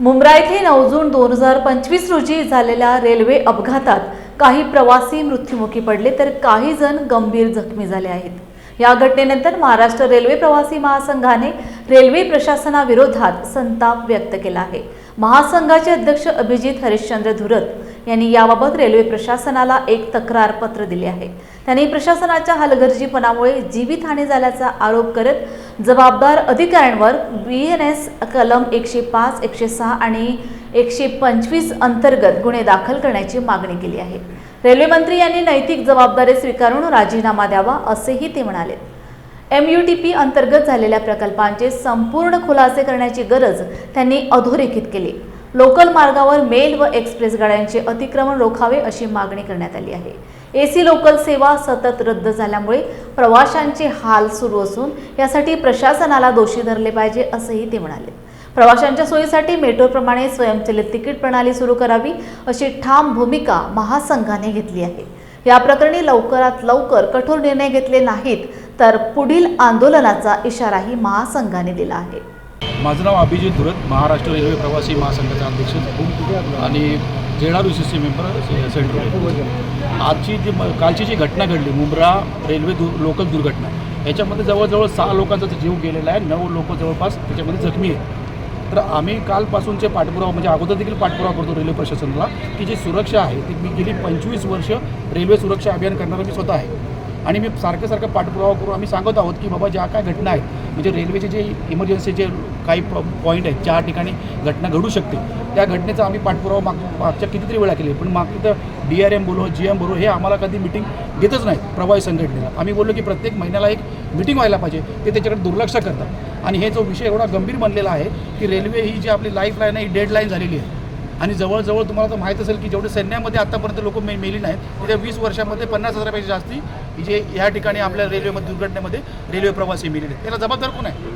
मुंब्रा येथे नऊ जून दोन हजार पंचवीस रोजी झालेल्या रेल्वे अपघातात काही प्रवासी मृत्युमुखी पडले तर काही जण गंभीर जखमी झाले आहेत. या घटनेनंतर महाराष्ट्र रेल्वे प्रवासी महासंघाने रेल्वे प्रशासनाविरोधात संताप व्यक्त केला आहे. महासंघाचे अध्यक्ष अभिजित हरिश्चंद्र धुरत यांनी याबाबत रेल्वे प्रशासनाला एक तक्रार पत्र दिले आहे. त्यांनी प्रशासनाच्या हलगर्जीपणामुळे जीवितहानी झाल्याचा आरोप करत जबाबदार अधिकाऱ्यांवर बी एन एस कलम एकशे पाच एकशे सहा आणि एकशे पंचवीस अंतर्गत गुन्हे दाखल करण्याची मागणी केली आहे. रेल्वे मंत्री यांनी नैतिक जबाबदारी स्वीकारून राजीनामा द्यावा असेही ते म्हणाले. एम यू टी पी अंतर्गत झालेल्या प्रकल्पांचे संपूर्ण खुलासे करण्याची गरज त्यांनी अधोरेखित केली. लोकल मार्गावर मेल व एक्सप्रेस गाड्यांचे अतिक्रमण रोखावे अशी मागणी करण्यात आली आहे. एसी लोकल सेवा सतत रद्द झाल्यामुळे प्रवाशांचे हाल सुरू असून यासाठी प्रशासनाला दोषी धरले पाहिजे असंही ते म्हणाले. प्रवाशांच्या सोयीसाठी मेट्रोप्रमाणे स्वयंचलित तिकीट प्रणाली सुरू करावी अशी ठाम भूमिका महासंघाने घेतली आहे. या प्रकरणी लवकरात लवकर कठोर निर्णय घेतले नाहीत तर पुढील आंदोलनाचा इशाराही महासंघाने दिला आहे. माझं नाव अभिजित धुरत महाराष्ट्र रेल्वे प्रवासी महासंघाचा अध्यक्ष. आणि जेणार सी सी मेंबर सेंट्रल आजची जी म- कालची जी घटना घडली मुंब्रा रेल्वे दु लोकल दुर्घटना याच्यामध्ये जवळजवळ सहा लोकांचा जीव गेलेला आहे नऊ लोक जवळपास त्याच्यामध्ये जखमी आहेत. तर आम्ही कालपासूनचे पाठपुरावा म्हणजे अगोदर देखील पाठपुरावा करतो रेल्वे प्रशासनाला की जी सुरक्षा आहे ती मी गेली पंचवीस वर्ष रेल्वे सुरक्षा अभियान करणारा मी स्वतः आहे. आणि मी सारखं सारखं पाठपुरावा करून आम्ही सांगत आहोत की बाबा ज्या काय घटना आहेत म्हणजे रेल्वेचे जे इमर्जन्सीचे काही पॉईंट आहेत ज्या ठिकाणी घटना घडू शकते त्या घटनेचा आम्ही पाठपुरावा माग मागच्या कितीतरी वेळा केले पण मागचं तर डी आर एम बोलो जी एम बोलो हे आम्हाला कधी मिटिंग घेतच नाहीत प्रवाही संघटनेला. आम्ही बोललो की प्रत्येक महिन्याला एक मिटिंग व्हायला पाहिजे ते त्याच्याकडे दुर्लक्ष करतात. आणि हे जो विषय एवढा गंभीर बनलेला आहे की रेल्वे ही जी आपली लाईफ लाईन आहे ही डेड लाईन झालेली आहे. आणि जवळजवळ तुम्हाला तर माहीत असेल की जेवढे सैन्यामध्ये आतापर्यंत लोक मे मेली नाहीत त्या वीस वर्षामध्ये पन्नास हजारापेक्षा जास्ती जे या ठिकाणी आपल्या रेल्वेमध्ये दुर्घटनेमध्ये रेल्वे प्रवासी मेलेले आहेत. त्याला जबाबदार कोण आहे?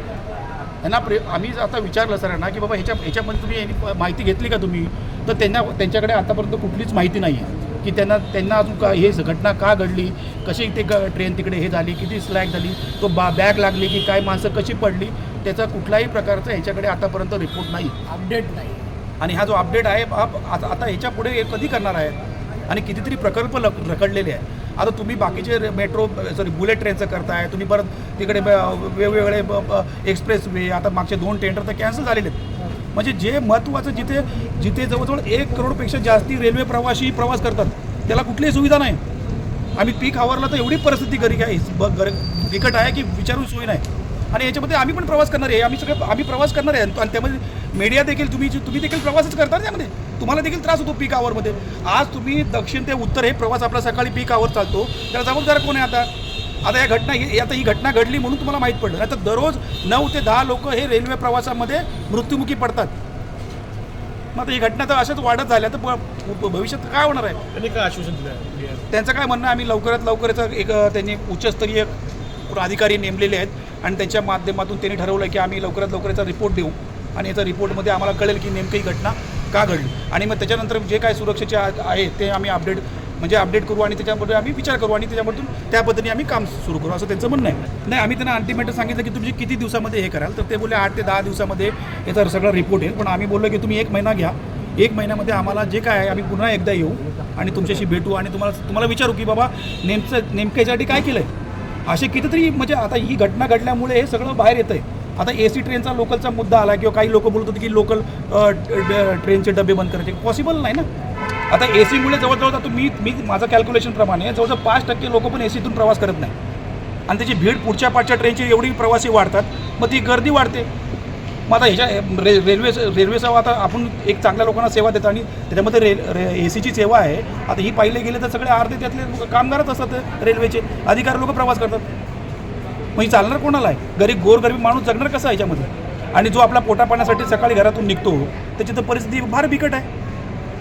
त्यांना प्रे आम्ही जर आता विचारलं सरांना की बाबा ह्याच्या ह्याच्यामध्ये तुम्ही माहिती घेतली का तुम्ही? तर त्यांना त्यांच्याकडे आतापर्यंत कुठलीच माहिती नाही आहे. की त्यांना त्यांना अजून का हे घटना का घडली? कशी ते ग ट्रेन तिकडे हे झाली? किती स्लॅग झाली? तो बा बॅग लागली की काय माणसं कशी पडली? त्याचा कुठलाही प्रकारचा ह्याच्याकडे आतापर्यंत रिपोर्ट नाही. अपडेट नाही. आणि हा जो अपडेट आहे आता ह्याच्या पुढे हे कधी करणार आहेत? आणि कितीतरी प्रकल्प लक रखडलेले आहेत. आता तुम्ही बाकीचे मेट्रो सॉरी बुलेट ट्रेनचं करताय तुम्ही परत तिकडे ब- वेगवेगळे एक्सप्रेस वे आता मागचे दोन टेंडर तर कॅन्सल झालेले आहेत. म्हणजे जे महत्त्वाचं जिथे जिथे जवळजवळ एक करोडपेक्षा जास्ती रेल्वे प्रवासी प्रवास करतात त्याला कुठलीही सुविधा नाही. आम्ही पीक आवरला तर एवढी परिस्थिती गरी आहे बिकट आहे की विचारून सोय नाही. आणि याच्यामध्ये आम्ही पण प्रवास करणार आहे आम्ही सगळे आम्ही प्रवास करणार आहे आणि त्यामध्ये मीडिया देखील तुम्ही तुम्ही देखील प्रवासच करता त्यामध्ये? तुम्हाला देखील त्रास होतो पीक आवरमध्ये आज तुम्ही दक्षिण ते उत्तर हे प्रवास आपला सकाळी पीक आवर चालतो. त्याला जबाबदार कोण आहे आता? आता या घटना ही आता ही घटना घडली म्हणून तुम्हाला माहीत पडलं. नाही तर दररोज नऊ ते दहा लोक हे रेल्वे प्रवासामध्ये मृत्युमुखी पडतात. मग आता ही घटना तर अशाच वाढत झाल्या. तर भविष्यात काय होणार आहे? त्यांनी काय आश्वासन दिलं त्यांचं काय म्हणणं आहे, आम्ही लवकरात लवकरच एक त्यांनी उच्चस्तरीय अधिकारी नेमलेले आहेत. आणि त्यांच्या माध्यमातून त्यांनी ठरवलं की आम्ही लवकरात लवकर याचा रिपोर्ट देऊ. आणि याचा रिपोर्टमध्ये आम्हाला कळेल की नेमकी ही घटना का घडली. आणि मग त्याच्यानंतर जे काय सुरक्षेचे आहे ते आम्ही अपडेट म्हणजे अपडेट करू आणि त्याच्यामध्ये आम्ही विचार करू आणि त्याच्यामधून त्या पद्धतीने आम्ही काम सुरू करू असं त्यांचं म्हणणं आहे. नाही आम्ही त्यांना अल्टिमेट सांगितलं की तुम्ही किती दिवसामध्ये हे कराल? तर ते बोलले आठ ते दहा दिवसामध्ये याचा सगळा रिपोर्ट येईल. पण आम्ही बोललो की तुम्ही एक महिना घ्या. एक महिन्यामध्ये आम्हाला जे काय आहे आम्ही पुन्हा एकदा येऊ आणि तुमच्याशी भेटू आणि तुम्हाला तुम्हाला विचारू की बाबा नेमचं नेमकं याच्यासाठी काय केलं आहे असे कितीतरी म्हणजे आता ही घटना घडल्यामुळे हे सगळं बाहेर येतं आहे आता ए सी ट्रेनचा लोकलचा मुद्दा आला किंवा काही लोक बोलत होते की लोकल ट्रेनचे डबे बंद करायचे. पॉसिबल नाही ना? आता ए सीमुळे जवळजवळ आता मी मी माझं कॅल्क्युलेशनप्रमाणे जवळजवळ पाच टक्के लोक पण ए सीतून प्रवास करत नाही. आणि त्याची भीड पुढच्या पाठच्या ट्रेनची एवढी प्रवासी वाढतात मग ती गर्दी वाढते. मग आता ह्याच्या रे रेल्वे रेल्वे सेवा आता आपण एक चांगल्या लोकांना सेवा देतो आणि त्याच्यामध्ये रे रे ए सीची सेवा आहे. आता ही पाहिले गेले तर सगळे अर्धे त्यातले कामगारच असतात रेल्वेचे अधिकारी लोक प्रवास करतात. मग ही चालणार कोणाला आहे? गरीब गोरगरीब माणूस जगणार कसा याच्यामध्ये? आणि जो आपला पोटा पाण्यासाठी सकाळी घरातून निघतो त्याची तर परिस्थिती फार बिकट आहे.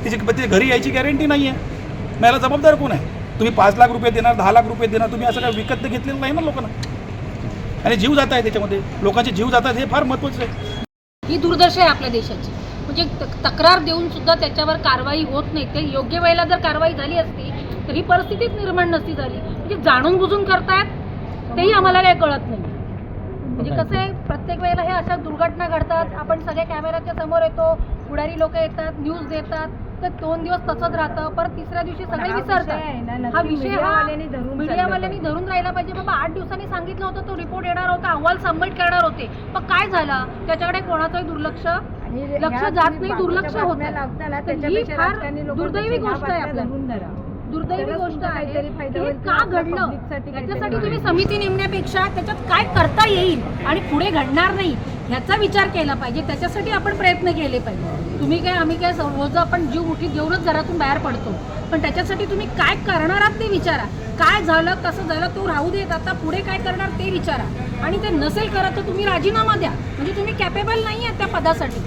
त्याची त्याची घरी यायची गॅरंटी नाही आहे मला जबाबदार कोण आहे? तुम्ही पाच लाख रुपये देणार दहा लाख रुपये देणार तुम्ही असं काय विकत घेतलेलं नाही ना लोकांना? आणि जीव जात आहे त्याच्यामध्ये. लोकांचे जीव जातात हे फार महत्त्वाचं आहे. ही दुर्दशा आहे आपल्या देशाची. म्हणजे तक्रार देऊन सुद्धा त्याच्यावर कारवाई होत नाही. ते योग्य वेळेला जर कारवाई झाली असती तर ही परिस्थितीच निर्माण नसती झाली. म्हणजे जाणून बुजून करतायत तेही आम्हाला काही कळत नाही. म्हणजे कसं आहे प्रत्येक वेळेला हे अशा दुर्घटना घडतात आपण सगळे कॅमेऱ्याच्या समोर येतो पुढारी लोक येतात न्यूज देतात तर दोन दिवस तसंच राहतं परत तिसऱ्या दिवशी सगळे विसरतात. हा विषय हा मीडियावाल्यांनी धरून राहिला पाहिजे. बाबा आठ दिवसांनी सांगितलं होतं तो रिपोर्ट येणार होता अहवाल सबमिट करणार होते. पण काय झालं? त्याच्याकडे कोणाचंही दुर्लक्ष लक्ष जात नाही दुर्लक्ष होत दुर्दैवी गोष्ट आहे बातम्या आपल्या धरून धरा. दुर्दैवी गोष्ट आहे का घडलं? त्याच्यासाठी. तुम्ही समिती नेमण्यापेक्षा त्याच्यात काय करता येईल आणि पुढे घडणार नाही ह्याचा विचार केला पाहिजे. त्याच्यासाठी आपण प्रयत्न केले पाहिजे. तुम्ही काय आम्ही काय रोज आपण जीव मुठीत घेऊनच घरातून बाहेर पडतो. पण त्याच्यासाठी तुम्ही काय करणार आहात ते विचारा. काय झालं कसं झालं तो राहू देत आता पुढे काय करणार ते विचारा. आणि ते नसेल करत तर तुम्ही राजीनामा द्या. म्हणजे तुम्ही कॅपेबल नाही आहे त्या पदासाठी.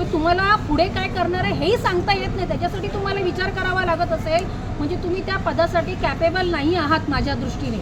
तर तुम्हाला पुढे काय करणार आहे हेही सांगता येत नाही. त्याच्यासाठी तुम्हाला विचार करावा लागत असेल. म्हणजे तुम्ही त्या पदासाठी कॅपेबल नाही आहात माझ्या दृष्टीने.